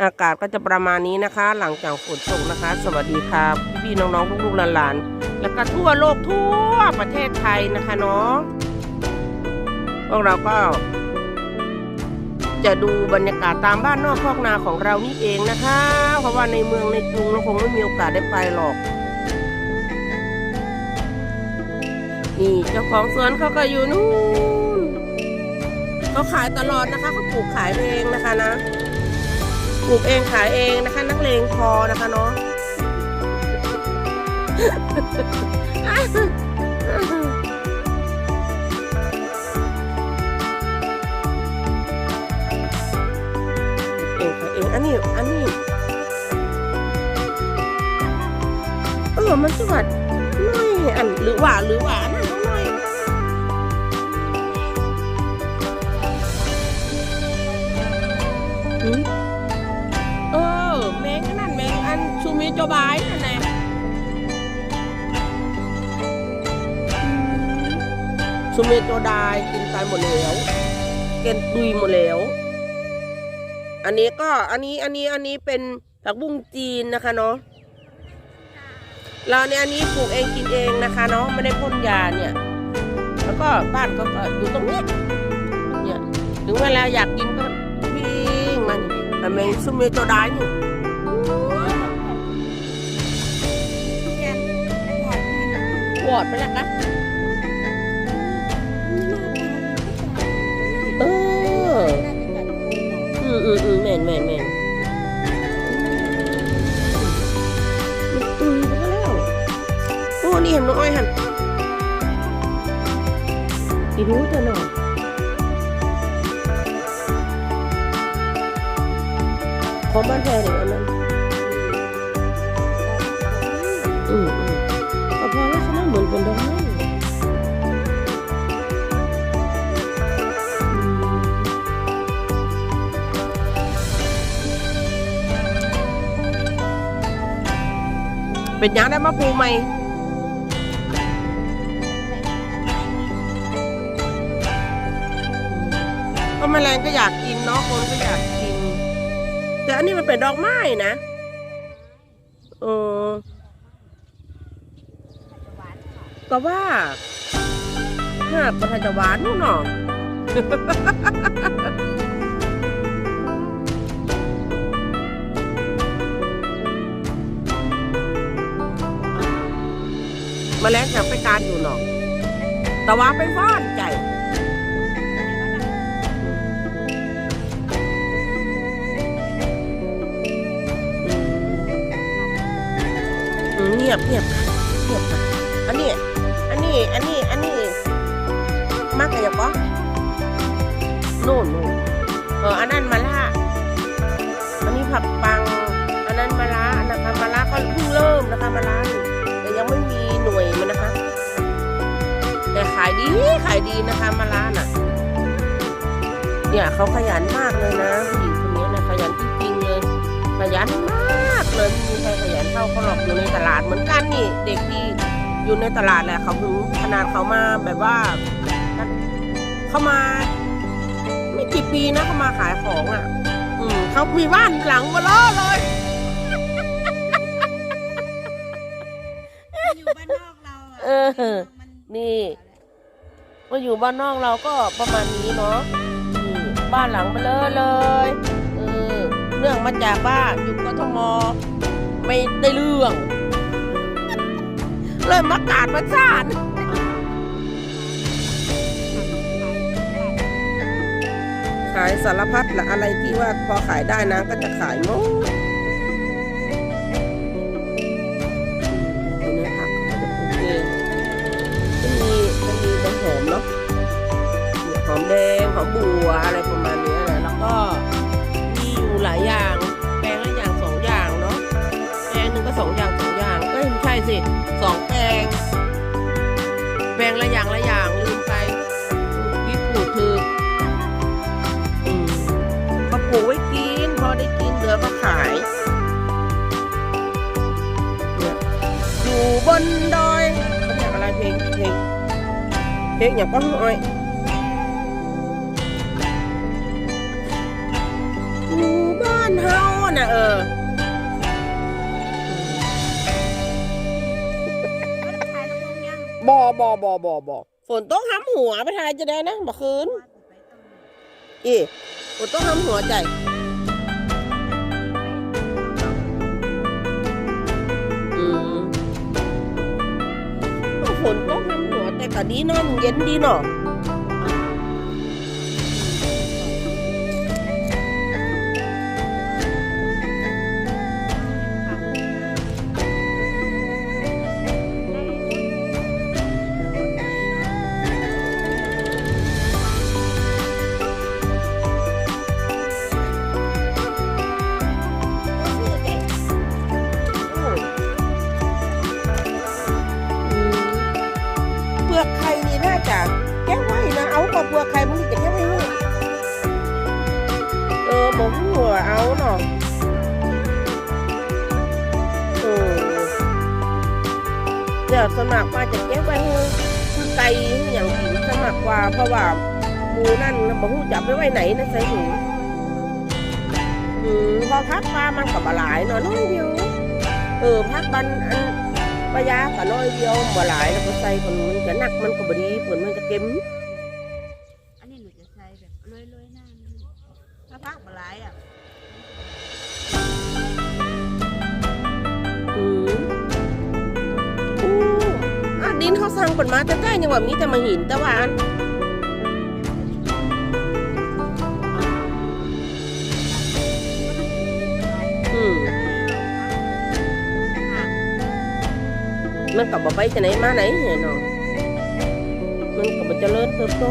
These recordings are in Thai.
อากาศก็จะประมาณนี้นะคะ หลังจากฝนตกนะคะ สวัสดีครับพี่ๆน้องๆลูกๆหลานๆแล้วก็ทั่วโลกทั่วประเทศไทยนะคะเนาะพวกเราก็จะดูบรรยากาศตามบ้านนอกคอกนาของเรานี่เองนะคะ เพราะว่าในเมืองในกรุงเราคงไม่มีโอกาสได้ไปหรอก นี่เจ้าของสวนเขาก็อยู่นู่นเขาขายตลอดนะคะเขาปลูกขายเองนะคะนะ ปลูกเองขายเองนะคะ นักเลงพอนะคะเนาะเองขายเองอันนี้อันนี้เออมันสวัสดน้อยอันหรือว่าหรือว่านะน้อยหืม มิโจบายนั่นแหละอืมชูมิโจไดายกินตายหมดแล้วเกนดุยหมดแล้ว อันนี้ก็อันนี้อันนี้อันนี้เป็นผักบุ้งจีนนะคะเนาะเราเนี่ยอันนี้ปลูกเองกินเองนะคะเนาะไม่ได้พ่นยาเนี่ย แล้วก็บ้านก็อยู่ตรงนี้เนี่ยถึงเวลาอยากกินก็วิ่งมานี่แต่แมงซุมเมโตได้อยู่ อดไปแล้วนะเอออืมอืมอืมแม่นแม่นแม่นตุยไปแล้วโอ้นี่เห็นน้องอ้อยหันอีรู้ตัวหน่อยของบ้านแพรเดี๋ยวอันนั้นอืม แล้วเขาเหมือนเป็นดอกไม้เป็นยังได้มาปลูกใหมก็แมลงก็อยากกินเนาะคนก็อยากกิน แต่อันนี้มันเป็นดอกไม้นะเออ ก็ว่าถ้าประทานจะหวานนู่นเนาแลงอยากไปการอยู่เนาะแต่ว่าไปฟ้อนใจเงียบเงียบค่ะ อันนี้ อันนี้มากเลยปะนู่นนู่นเอออันนั้นมะละอันนี้ผักปัง อันนั้นมะละนะคะมะละก็เพิ่งเริ่มนะคะมะละแต่ยังไม่มีหน่วยมันนะคะ แต่ขายดีขายดีนะคะมะละน่ะ เนี่ยเขาขยันมากเลยนะผู้หญิงคนนี้นะขยันจริงๆเลยขยันมากเลยไม่มีใครขยันเท่าเขาหรอกอยู่ในตลาดเหมือนกันนี่ เด็กที่ อยู่ในตลาดแหละเขาถึงขนาดเขามาแบบว่าเขามา ไม่กี่ปีนะเขามาขายของอะ อืมเขามีบ้านหลังมาล้อเลยอยู่บ้านนอกเราอะเออมันนี่มาอยู่บ้านนอกเราก็ประมาณนี้เนาะนี่บ้านหลังมาเลยเลยเออเรื่องมาจากบ้านอยู่กทมไม่ได้เรื่อง เลยมากาดมาสานขายสารพัดละอะไรที่ว่าพอขายได้นะก็จะขายหมดอันนี้ผักเขาก็จะปลูกเองจะมีจะมีต้นหอมเนาะหอมแดงหอมบัวอะไรประมาณนี้ยแหละแล้วก็มีอยู่หลายอย่างแปลงละอย่างสองอย่างเนาะแปลงหนึ่งก็สองอย่างสองอย่างเอ้ยไม่ใช่สิสอง เพลงอย่างก็ห้อยอยู่บ้านเฮาน่ะเออถ่บอบอบอบอบอฝนต้องห้ำหัวไปทายจะได้นะบ่คืนอีฝนต้องห้ำหัวใจ หัวแเอาเนาะเออเดี๋ยวสมัครมาจะแก้ไว้ให้คือไก่อย่างกินสมัครกว่าเพราะว่าหมูนั่นบอกหูจับไปไว้ไหนนะใส่ถุงอืมพอพักปลามันกับหลายเนาะน้อยเดียว เออพักบันอันปลายากับน้อยเดียวบ่หลายแล้วก็ใส่คนมันจะหนักมันก็บดีผลมันจะเก็ม ดินเขาสร้างปนมาแต่ใกล้ยังว่ามีแต่มาหินแต่ว่าอันอืมมันกับบ่ไปจะไหนมาไหนเห็นเนาะมันกับบ่เจริญเติบโต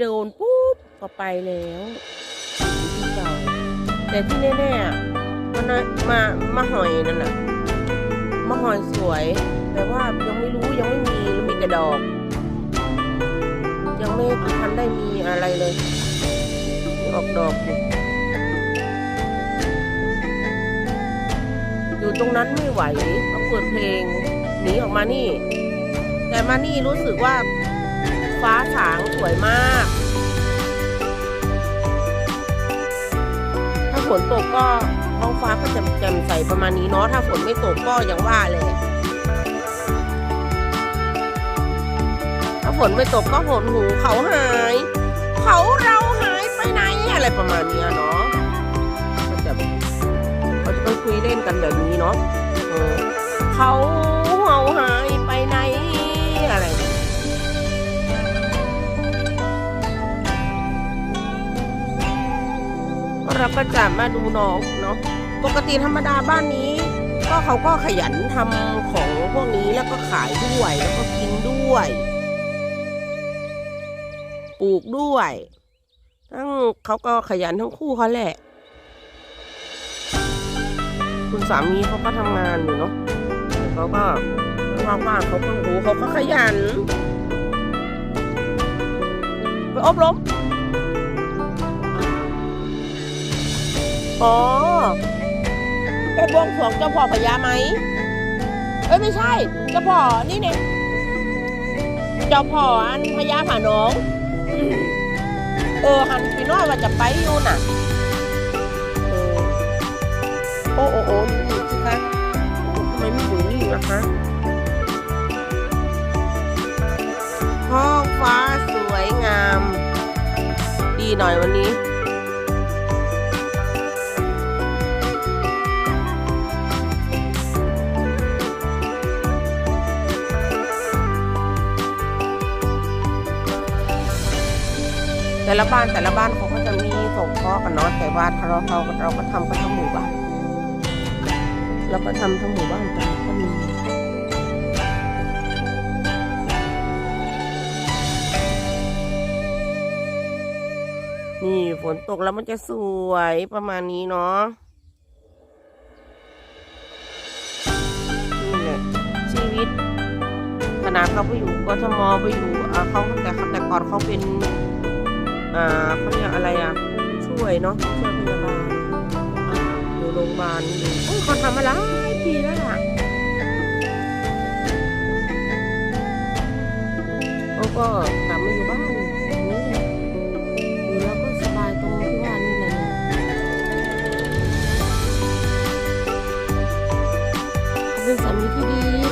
โดนปุ๊บก็ไปแล้วที่เก่าแต่ที่แน่ๆอะมันมามาหอยนั่นน่ะมาหอยสวย แต่ว่ายังไม่รู้ยังไม่มีแล้วมีแต่ดอก ยังไม่ทันได้มีอะไรเลยออกดอกอยู่อยู่ตรงนั้นไม่ไหวเขาเปิดเพลงหนีออกมานี่ แต่มานี่รู้สึกว่า ฟ้าสางสวยมาก ถ้าฝนตกก็ท้องฟ้าก็จะแจ่มใสประมาณนี้เนาะ ถ้าฝนไม่ตกก็อย่างว่าเลย ถ้าฝนไม่ตกก็หดหูเขาหาย เขาเราหายไปไหนอะไรประมาณนี้เนาะก็จะเขาจะไปคุยเล่นกันแบบนี้เนาะเขา เราก็จะมาดูน้องเนาะปกติธรรมดาบ้านนี้ ก็เขาก็ขยันทำของพวกนี้แล้วก็ขายด้วยแล้วก็กินด้วย ปลูกด้วยทั้งเขาก็ขยันทั้งคู่เขาแหละ คุณสามีเขาก็ทำงานอยู่เนาะแต่เขาก็ว่างๆเขาก็โอ้เขาก็ขยัน ไปอบรม อ๋อไปบวงสรวงเจ้าพ่อพญาไหม เอ้ยไม่ใช่ เจ้าพ่อนี่เนี่ยเจ้าพ่ออันพญาผาน้อง เออหันพี่น้อยว่าจะไปอยู่น่ะโอ้โอ้โอ้นี่นี่สิคะทำไมไม่อยู่นี่ล่ะคะท้องฟ้าสวยงาม ดีหน่อยวันนี้ แต่ละบ้านแต่ละบ้านเขาก็จะมีส่งเคราะห์กันเนาะแต่ว่าเราเราเราก็ทำกันทั้งหมู่บ้านเราก็ทำทั้งหมู่บ้านกันก็มีนี่ฝนตกแล้วมันจะสวยประมาณนี้เนาะนี่แหละชีวิตขนาดเขาไปอยู่กทมไปอยู่อ่าเขาแต่เขาแต่ก่อนเขาเป็น อ่าเขาเรียกอะไรอะช่วยเนาะช่วยพยาบาลอยู่โรงพยาบาลอยู่โอ้ยเขาทำมาหลายปีแล้วล่ะเขาก็กลับมาอยู่บ้านนี้แหละอยู่แล้วก็สบายตรงที่ว่านี่แหละเนี่ยเขาเป็นสามีที่ดี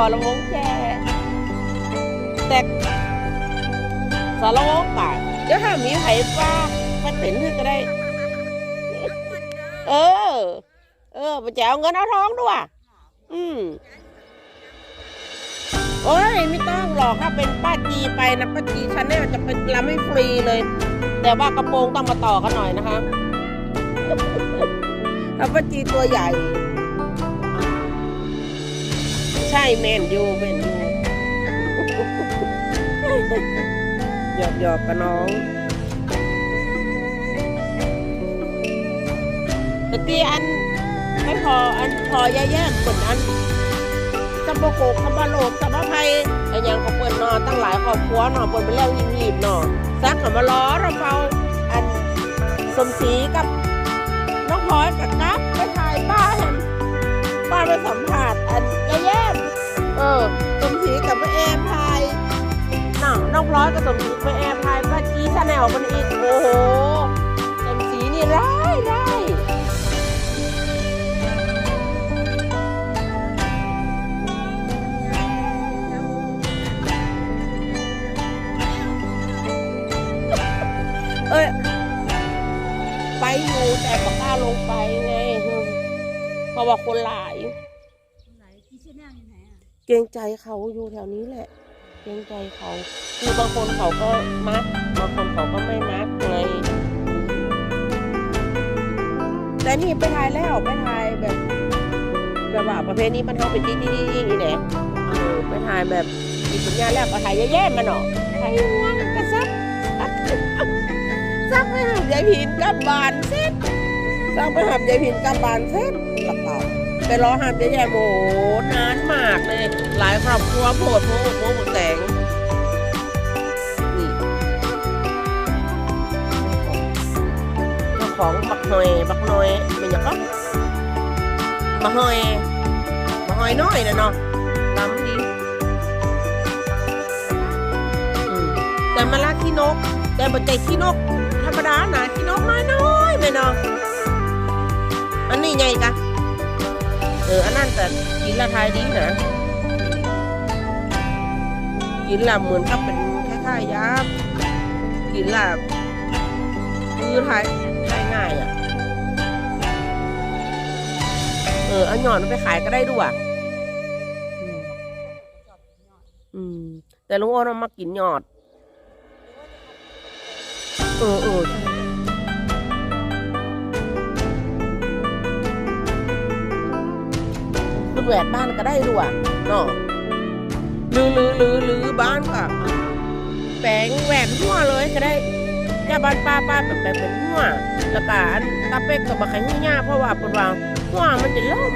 จะหาพอลวงแกแต่สารวงป่ะเดี๋ยวถ้ามีไผ่ป้าป้าติ๋นขึ้ก็ได้ เออ เออไปแจวเงินเอาทองด้วยอืมโอ้ยไม่ต้องหรอกถ้าเป็นป้าจีไปนะป้าจีชาแนลจะเป็นรำให้ฟรีเลย แต่ว่ากระโปรงต้องมาต่อกันหน่อยนะคะถ้าป้าจีตัวใหญ่ ใช่แมนยูแมนยูหยอกหยอกกับน้องต่ตีอันไม่พออันพอแย่ๆเหมือนอันสัมปโกกสัมปโลกสัมปไพไอ้ยังของเปิดนอตั้งหลายครอบครัวนอเปิดไปแล้วหีบๆนอซักกับมาล้อเราเฝ้าอันสมศรีกับน้องพลอยกับกั๊บไปถ่ายป้าเห็นป้าไปสัมผัสอัน เออสมศรีกับแม่แอมพายน้องน้องพลอยกับสมศรีไปแอมพายป้าจีชาแนลมันอีกโอ้โหสมศรีนี่ร้ายร้ายเอ้ยไปอยู่แต่ปากกล้าลงไปไงเพราะว่าคนหลาย ไหนที่ชแนลอยู่ไหนอะ เกรงใจเขาอยู่แถวนี้แหละ เกรงใจเขาคือบางคนเขาก็มักบางคนเขาก็ไม่มักไงแต่นี่ไปถ่ายแล้วไปถ่ายแบบแบบว่าประเภทนี้มันเขาเป็นที่ที่ที่นี่แหละเออไปถ่ายแบบมีสัญญาแล้วก็ถ่ายแย่ๆมาเนาะถ่ายห่วงกระซับซักซักไปหับยายพินกลับบานเสร็จซักไปหับยายพินกลับบานเสร็จ ไปรอหับยายแย่โมนานมากเลย หลายครอบครัวโผดโผโผโผแตงนี่เจ้าของบักหน่อยบักหน่อยเป็นหยังก็บักหน่อยบักหน่อยน้อยนะเนาะลำดีแต่มาลาขี้นก แต่บัใจขี้นก ธรรมดานะขี้นกน้อยน้อยๆไปเนาะอันนี้ไงกะเอออันนั้นแต่กินละทายดีนะกินละเหมือนกับเป็นคล้ายๆยากินละคือทายทายง่ายอะเออเอาหยอดมันไปขายก็ได้ด้วยอืม แต่ลุงโอ้นมากินหยอด เออเออ แหวนบ้านก็ได้ด้วยเนาะหรือหรือหรือหรือบ้านก็แปลงแหวนหัวเลยก็ได้แค่บ้านป้าป้าแบบแบบเป็นหัวแล้วก็อันตาเป็กกับบักไข่หุ่ย่าเพราะว่าเป็นว่าหัวมันจะล่ม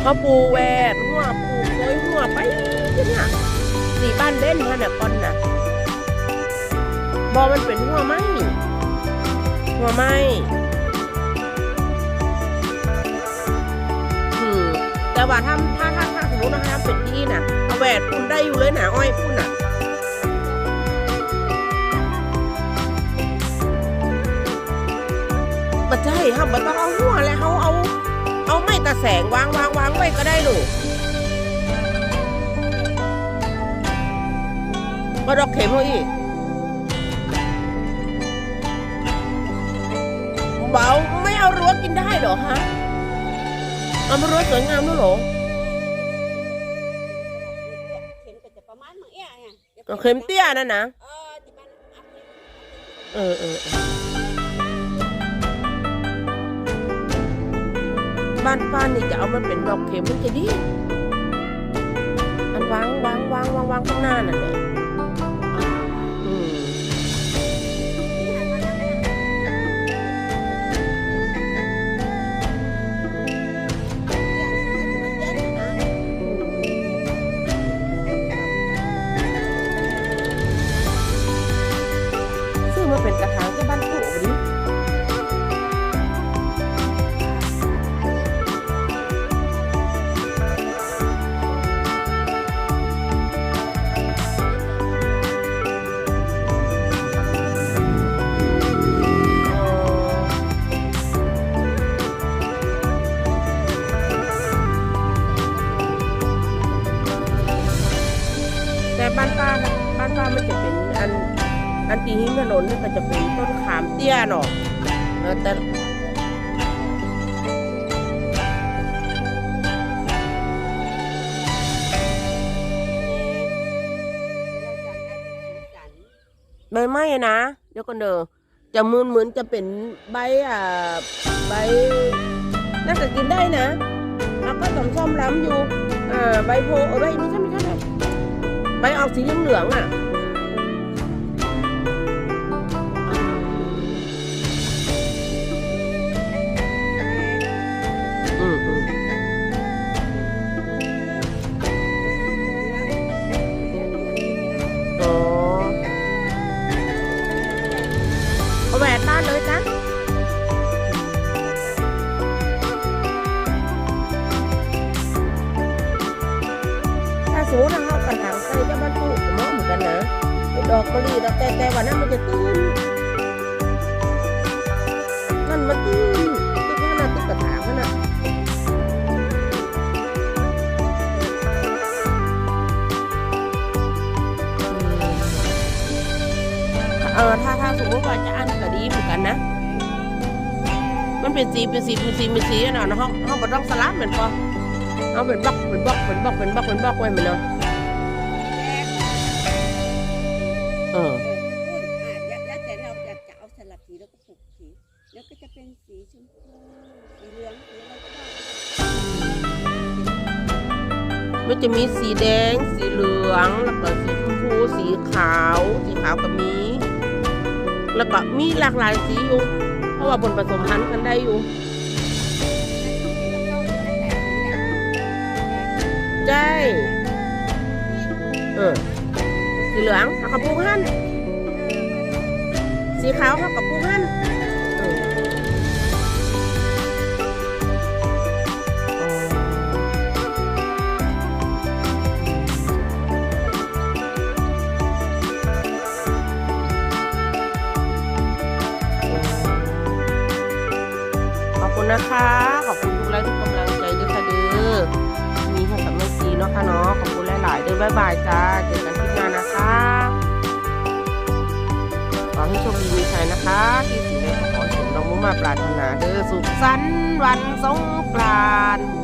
เขาปูแหวนหัวปูโอยหัวไปที่เนี่ยสีบ้านเบ้นท่านน่ะปอนน่ะบอมันเป็นหัวไหมหัวไหม ว่าถ้าถ้าถ้าถ้าสมมตินะคะเป็นที่น่ะเอาแหวนปุ่นได้อยู่เลยนะอ้อยปุ่นน่ะมาใช่ค่ะมันต้องเอาหัวแล้วเขาเอาเอาไม้ตะแสงวางวางวางไว้ก็ได้หนูก็ดอกเข็มเขาอีกเบาไม่เอารั้วกินได้เหรอฮะ เอามารั้วสวยงามด้วยเหรอเข็มก็จะประมาณเมื่อเอี้ยไงก็เข็มเตี้ยนั่นนะเออที่มันอัพนี่เออเออเออบ้านป้านี่จะเอามาเป็นดอกเข็มมันจะดี อันวางวางวางวางวางข้างหน้านั่นแหละ อันตีหิ้งถนนนี่ก็จะเป็นต้นขามเตี้ยเนาะเอแต่ใบไม้นะ เดี๋ยวก่อนเด้อจะเหมือนเหมือนจะเป็นใบอ่าใบน่าจะกินได้นะแล้วก็ต้มส้มล้ำอยู่อ่าใบโพเออใบไม่ใช่ไม่ใช่ใบออกสีเหลืองๆอะ ออถ้าถ้าสมมติว่าจะอันก็ดีเหมือนกันนะ มันเป็นสีเป็นสีเป็นสีเป็นสีอะเนาะเขาเขาบ่ต้องสลับเหมือนปอเอาเป็นบล็อกเป็นบล็อกเป็นบล็อกเป็นบล็อกเป็นบล็อกไว้เหมือนเนาะเออ แล้วก็มีหลากหลายสีอยู่ เพราะว่าบนผสมพันธุ์กันได้อยู่ ใช่เออสีเหลืองเขากับปูหั่นสีขาวเขากับปูหั่น นะคะ ขอบคุณทุกไลค์ทุกกำลังใจด้วยค่ะเด้อมีให้กับแม่ซีเนาะค่ะเนาะ ขอบคุณหลายๆเด้อบ๊ายบายจ้า เจอกันคลิปหน้านะคะ ขอให้โชคดีมีชัยนะคะที่สิ่งใดขอเห้สมดังมุ่งมาปรารถนาเด้อสุขสันต์วันสงกรานต์